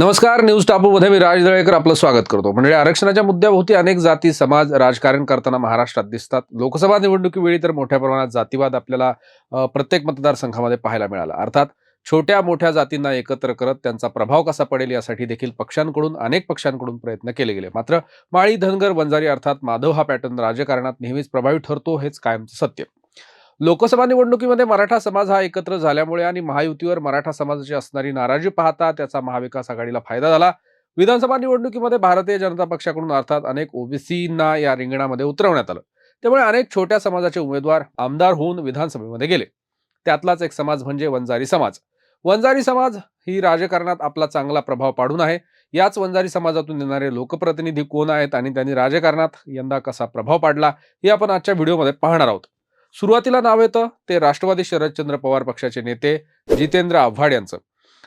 नमस्कार न्यूज टापूमध्ये मी राज दळेकर आपलं स्वागत करतो. म्हणजे आरक्षणाच्या मुद्द्याभोवती अनेक जाती समाज राजकारण करताना महाराष्ट्रात दिसतात. लोकसभा निवडणुकीवेळी तर मोठ्या प्रमाणात जातीवाद आपल्याला प्रत्येक मतदारसंघामध्ये पाहायला मिळाला. अर्थात छोट्या मोठ्या जातींना एकत्र करत त्यांचा प्रभाव कसा पडेल यासाठी देखील पक्षांकडून अनेक पक्षांकडून प्रयत्न केले गेले. मात्र माळी धनगर वंजारी अर्थात माधव हा पॅटर्न राजकारणात नेहमीच प्रभावी ठरतो हेच कायमचं सत्य. लोकसभा निवडणुकीमध्ये मराठा समाज हा एकत्र झाल्यामुळे आणि महायुतीवर मराठा समाजाची असणारी नाराजी पाहता त्याचा महाविकास आघाडीला फायदा झाला. विधानसभा निवडणुकीमध्ये भारतीय जनता पक्षाकडून अर्थात अनेक ओबीसींना या रिंगणामध्ये उतरवण्यात आलं. त्यामुळे अनेक छोट्या समाजाचे उमेदवार आमदार होऊन विधानसभेमध्ये गेले. त्यातलाच एक समाज म्हणजे वंजारी समाज. वंजारी समाज ही राजकारणात आपला चांगला प्रभाव पाडून आहे. याच वंजारी समाजातून येणारे लोकप्रतिनिधी कोण आहेत आणि त्यांनी राजकारणात यंदा कसा प्रभाव पाडला हे आपण आजच्या व्हिडिओमध्ये पाहणार आहोत. सुरुवातीला नाव येतं ते राष्ट्रवादी शरदचंद्र पवार पक्षाचे नेते जितेंद्र आव्हाड यांचं.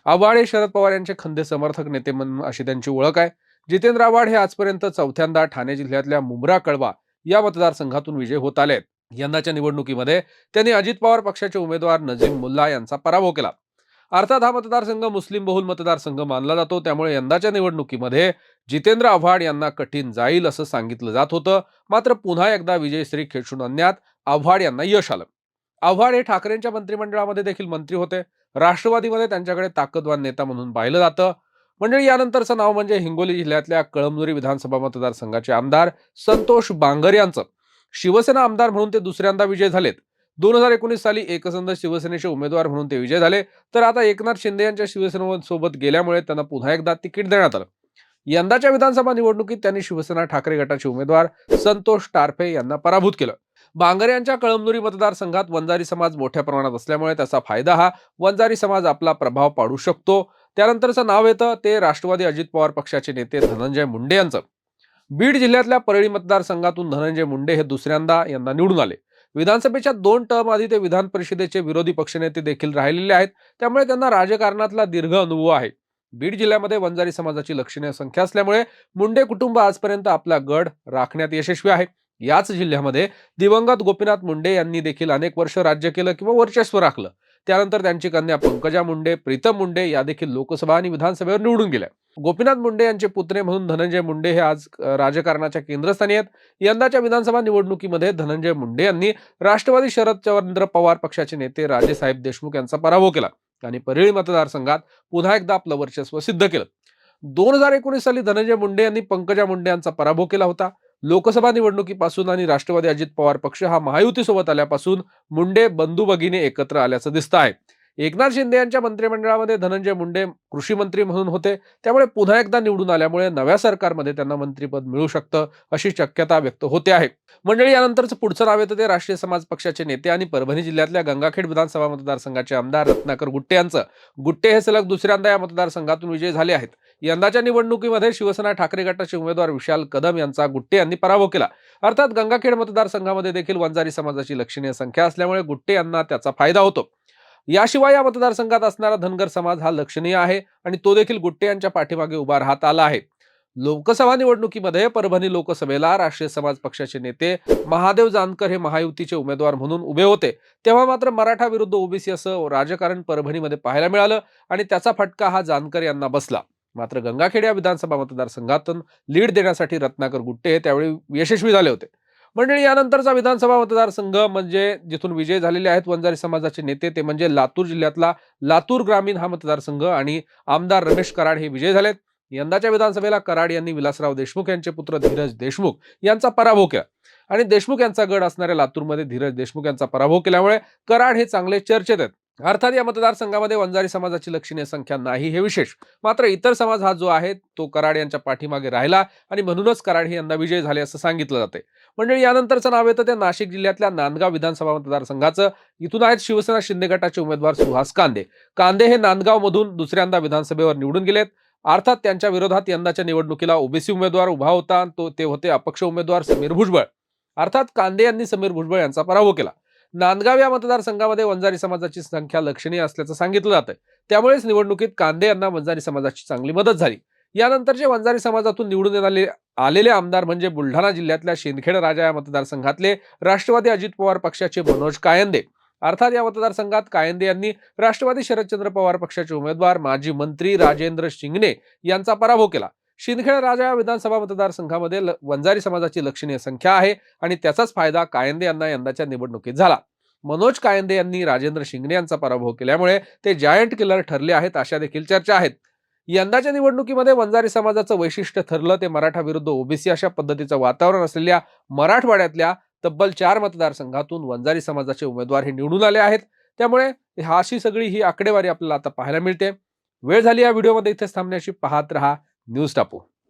आव्हाड हे शरद पवार यांचे खंदे समर्थक नेते म्हणून अशी त्यांची ओळख आहे. जितेंद्र आव्हाड हे आजपर्यंत चौथ्यांदा ठाणे जिल्ह्यातल्या मुंब्रा कळवा या मतदारसंघातून विजय होत आले यंदाच्या निवडणुकीमध्ये त्यांनी अजित पवार पक्षाचे उमेदवार नजीम मुल्ला यांचा पराभव केला. अर्थात हा मतदारसंघ मुस्लिम बहुल मतदारसंघ मानला जातो त्यामुळे यंदाच्या निवडणुकीमध्ये जितेंद्र आव्हाड यांना कठीण जाईल असं सांगितलं जात होतं. मात्र पुन्हा एकदा विजयश्री खेचून आणण्यात आव्हाड यांना यश आलं. आव्हाड हे ठाकरेंच्या मंत्रिमंडळामध्ये देखील मंत्री होते. राष्ट्रवादीमध्ये त्यांच्याकडे ताकदवान नेता म्हणून पाहिलं जातं. मंडळी यानंतरचं नाव म्हणजे हिंगोली जिल्ह्यातल्या कळमनुरी विधानसभा मतदारसंघाचे आमदार संतोष बांगर यांचं. शिवसेना आमदार म्हणून ते दुसऱ्यांदा विजय झालेत. दोन हजार एकोणीस साली एकसंध शिवसेनेचे उमेदवार म्हणून ते विजय झाले. तर आता एकनाथ शिंदे यांच्या शिवसेनेसोबत गेल्यामुळे त्यांना पुन्हा एकदा तिकीट देण्यात आलं. यंदाच्या विधानसभा निवडणुकीत त्यांनी शिवसेना ठाकरे गटाचे उमेदवार संतोष टारफे यांना पराभूत केलं. बांगर यांच्या कळमनुरी मतदारसंघात वंजारी समाज मोठ्या प्रमाणात असल्यामुळे त्याचा फायदा हा वंजारी समाज आपला प्रभाव पाडू शकतो. त्यानंतरचं नाव येतं ते राष्ट्रवादी अजित पवार पक्षाचे नेते धनंजय मुंडे यांचं. बीड जिल्ह्यातल्या परळी मतदारसंघातून धनंजय मुंडे हे दुसऱ्यांदा यंदा निवडून आले. विधानसभेच्या दोन टर्म आधी ते विधान परिषदेचे विरोधी पक्षनेते देखील राहिलेले आहेत. त्यामुळे त्यांना राजकारणातला दीर्घ अनुभव आहे. बीड जिल्ह्यामध्ये वंजारी समाजाची लक्षणीय संख्या असल्यामुळे मुंडे कुटुंब आजपर्यंत आपला गड राखण्यात यशस्वी आहे. याच जिल्ह्यामध्ये दिवंगत गोपीनाथ मुंडे यांनी देखील अनेक वर्ष राज्य केलं किंवा वर्चस्व राखलं. त्यानंतर त्यांची कन्या पंकजा मुंडे प्रीतम मुंडे या देखील लोकसभा आणि विधानसभेवर निवडून गेल्या. गोपीनाथ मुंडे यांचे पुत्रे म्हणून धनंजय मुंडे हे आज राजकारणाच्या केंद्रस्थानी आहेत. यंदाच्या विधानसभा निवडणुकीमध्ये धनंजय मुंडे यांनी राष्ट्रवादी शरदचंद्र पवार पक्षाचे नेते राजेसाहेब देशमुख यांचा पराभव केला. आणि परळी मतदारसंघात पुन्हा एकदा आपलं वर्चस्व सिद्ध केलं. दोन हजार एकोणीस साली धनंजय मुंडे यांनी पंकजा मुंडे यांचा पराभव केला होता. लोकसभा निवडणुकीपासून आणि राष्ट्रवादी अजित पवार पक्ष हा महायुतीसोबत आल्यापासून मुंडे बंधू भगिनी एकत्र आल्याचं दिसत आहे एकनाथ शिंदे यांच्या मंत्रिमंडळामध्ये धनंजय मुंडे कृषी मंत्री म्हणून होते. त्यामुळे पुन्हा एकदा निवडून आल्यामुळे नव्या सरकारमध्ये त्यांना मंत्रीपद मिळू शकतं अशी शक्यता व्यक्त होते आहे. मंडळी यानंतरचं पुढचं नाव येतं ते राष्ट्रीय समाज पक्षाचे नेते आणि परभणी जिल्ह्यातल्या गंगाखेड विधानसभा मतदारसंघाचे आमदार रत्नाकर गुट्टे यांचं. गुट्टे हे सलग दुसऱ्यांदा या मतदारसंघातून विजय झाले आहेत. यंदाच्या निवडणुकीमध्ये शिवसेना ठाकरे गटाचे उमेदवार विशाल कदम यांचा गुट्टे यांनी पराभव केला. अर्थात गंगाखेड मतदारसंघामध्ये देखील वंजारी समाजाची लक्षणीय संख्या असल्यामुळे गुट्टे यांना त्याचा फायदा होतो. याशिवाय या मतदारसंघात असणारा धनगर समाज हा लक्षणीय आहे आणि तो देखील गुट्टे यांच्या पाठीमागे उभा राहत आला आहे. लोकसभा निवडणुकीमध्ये परभणी लोकसभेला राष्ट्रीय समाज पक्षाचे नेते महादेव जानकर हे महायुतीचे उमेदवार म्हणून उभे होते. तेव्हा मात्र मराठा विरुद्ध ओबीसी असं राजकारण परभणीमध्ये पाहायला मिळालं आणि त्याचा फटका हा जानकर यांना बसला. मात्र गंगाखेड या विधानसभा मतदारसंघातून लीड देण्यासाठी रत्नाकर गुट्टे हे त्यावेळी यशस्वी झाले होते. मंडळी यानंतरचा विधानसभा मतदारसंघ म्हणजे जिथून विजय झालेले आहेत वंजारी समाजाचे नेते ते म्हणजे लातूर जिल्ह्यातला लातूर ग्रामीण हा मतदारसंघ आणि आमदार रमेश कराड हे विजय झालेत. यंदाच्या विधानसभेला कराड यांनी विलासराव देशमुख यांचे पुत्र धीरज देशमुख यांचा पराभव केला. आणि देशमुख यांचा गड असणाऱ्या लातूरमध्ये धीरज देशमुख यांचा पराभव केल्यामुळे कराड हे चांगले चर्चेत आहेत. अर्थात या मतदारसंघामध्ये वंजारी समाजाची लक्षणीय संख्या नाही हे विशेष. मात्र इतर समाज हा जो आहे तो कराड यांच्या पाठीमागे राहिला आणि म्हणूनच कराड हे यांना विजय झाले असं सांगितलं जाते. म्हणजे यानंतरचं नाव येतं त्या नाशिक जिल्ह्यातल्या नांदगाव विधानसभा मतदारसंघाचं. इथून आहेत शिवसेना शिंदे गटाचे उमेदवार सुहास कांदे. कांदे हे नांदगावमधून दुसऱ्यांदा विधानसभेवर निवडून गेलेत. अर्थात त्यांच्या विरोधात यंदाच्या निवडणुकीला ओबीसी उमेदवार उभा होता तो ते होते अपक्ष उमेदवार समीर भुजबळ. अर्थात कांदे यांनी समीर भुजबळ यांचा पराभव केला. नांदगाव या मतदारसंघामध्ये वंजारी समाजाची संख्या लक्षणीय असल्याचं सांगितलं जातं त्यामुळेच निवडणुकीत कांदे यांना वंजारी समाजाची चांगली मदत झाली. यानंतरचे वंजारी समाजातून निवडून येणारे आलेले आमदार म्हणजे बुलढाणा जिल्ह्यातल्या शिंदखेड राजा या मतदारसंघातले राष्ट्रवादी अजित पवार पक्षाचे मनोज कायंदे. अर्थात या मतदारसंघात कायंदे यांनी राष्ट्रवादी शरदचंद्र पवार पक्षाचे उमेदवार माजी मंत्री राजेंद्र शिंगणे यांचा पराभव केला. शिंदखेड राजा या विधानसभा मतदारसंघामध्ये ल- वंजारी समाजाची लक्षणीय संख्या आहे आणि त्याचाच फायदा कायंदे यांना यंदाच्या निवडणुकीत झाला. मनोज कायंदे यांनी राजेंद्र शिंगणे यांचा पराभव केल्यामुळे ते जायंट किलर ठरले आहेत अशा देखील चर्चा आहेत. यंदाच्या निवडणुकीमध्ये वंजारी समाजाचं वैशिष्ट्य ठरलं ते मराठा विरुद्ध ओबीसी अशा पद्धतीचं वातावरण असलेल्या मराठवाड्यातल्या तब्बल चार मतदारसंघातून वंजारी समाजाचे उमेदवार हे निवडून आले आहेत. त्यामुळे अशी सगळी ही आकडेवारी आपल्याला आता पाहायला मिळते. वेळ झाली या व्हिडिओमध्ये इथेच थांबण्याची. पाहत रहा. न्यूज टापू